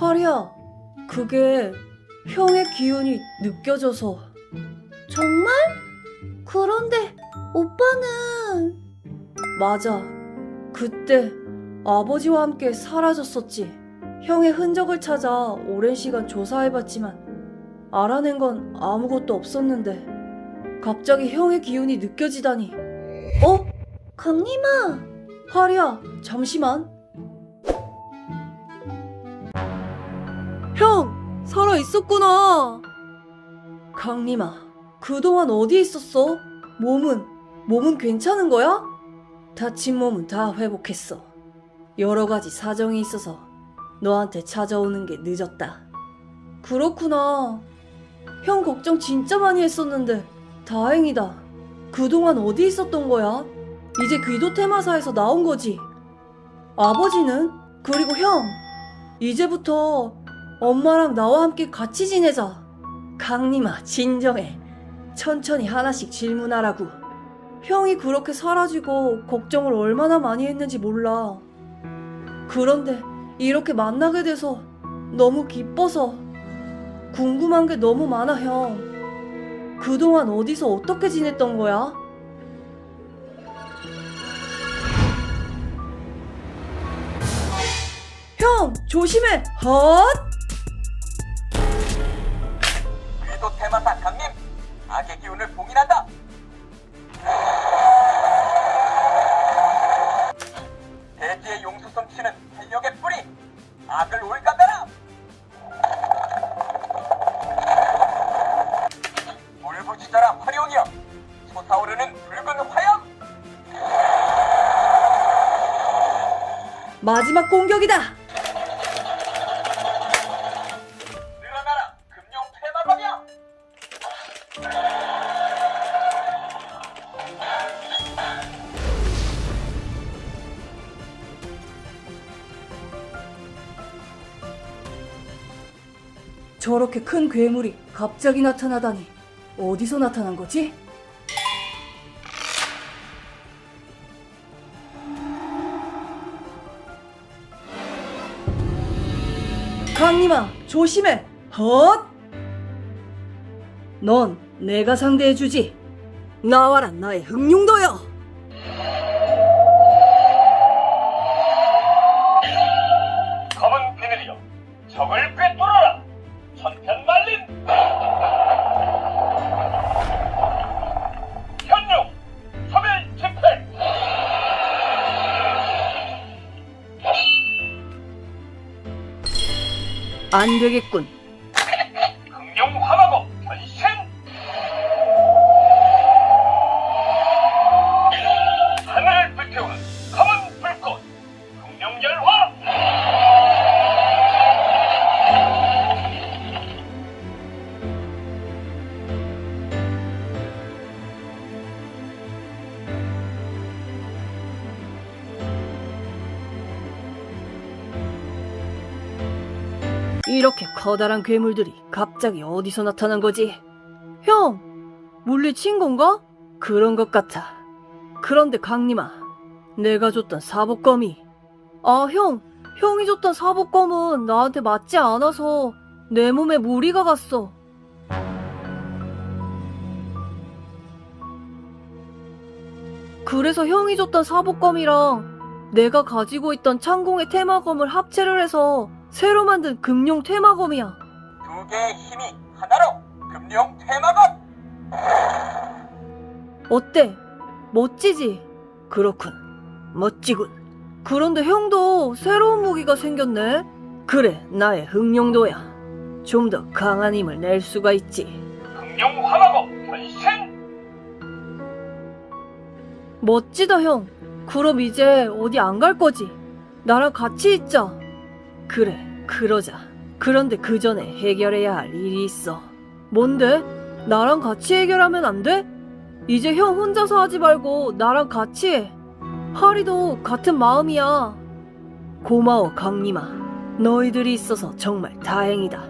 하리야, 그게 형의 기운이 느껴져서. 정말? 그런데 오빠는 맞아. 그때 아버지와 함께 사라졌었지. 형의 흔적을 찾아 오랜 시간 조사해봤지만 알아낸 건 아무것도 없었는데 갑자기 형의 기운이 느껴지다니. 어? 강림아! 하리야, 잠시만. 형! 살아 있었구나! 강림아, 그동안 어디 있었어? 몸은, 몸은 괜찮은 거야? 다친 몸은 다 회복했어. 여러 가지 사정이 있어서 너한테 찾아오는 게 늦었다. 그렇구나. 형 걱정 진짜 많이 했었는데 다행이다. 그동안 어디 있었던 거야? 이제 귀도 테마사에서 나온 거지. 아버지는? 그리고 형. 이제부터 엄마랑 나와 함께 같이 지내자. 강림아, 진정해. 천천히 하나씩 질문하라고. 형이 그렇게 사라지고 걱정을 얼마나 많이 했는지 몰라. 그런데 이렇게 만나게 돼서 너무 기뻐서 궁금한 게 너무 많아, 형. 그동안 어디서 어떻게 지냈던 거야? 형, 조심해! 헛! 테마사 강림 악의 기운을 봉인한다. 대지의 용수 솜씨는 활력의 뿌리 악을 올간다라. 울부짖어라 화룡이여 솟아오르는 붉은 화염. 마지막 공격이다! 저렇게 큰 괴물이 갑자기 나타나다니 어디서 나타난 거지? 강림아 조심해. 헛! 넌 내가 상대해주지. 나와라 나의 흑룡도여. 검은 비늘이여. 적을 꿰뚫어라 천편 말린 현룡 소멸 집회 안 되겠군 이렇게 커다란 괴물들이 갑자기 어디서 나타난 거지? 형! 물리친 건가? 그런 것 같아. 그런데 강림아, 내가 줬던 사복검이. 아, 형! 형이 줬던 사복검은 나한테 맞지 않아서 내 몸에 무리가 갔어. 그래서 형이 줬던 사복검이랑 내가 가지고 있던 창공의 테마검을 합체를 해서 새로 만든 금룡 테마검이야. 두 개의 힘이 하나로 금룡 테마검 어때? 멋지지? 그렇군. 멋지군. 그런데 형도 새로운 무기가 생겼네? 그래, 나의 흑룡도야. 좀 더 강한 힘을 낼 수가 있지. 극룡 화마고 변신 멋지다, 형. 그럼 이제 어디 안 갈 거지? 나랑 같이 있자. 그래, 그러자. 그런데 그 전에 해결해야 할 일이 있어. 뭔데? 나랑 같이 해결하면 안 돼? 이제 형 혼자서 하지 말고 나랑 같이 해. 하리도 같은 마음이야. 고마워, 강림아. 너희들이 있어서 정말 다행이다.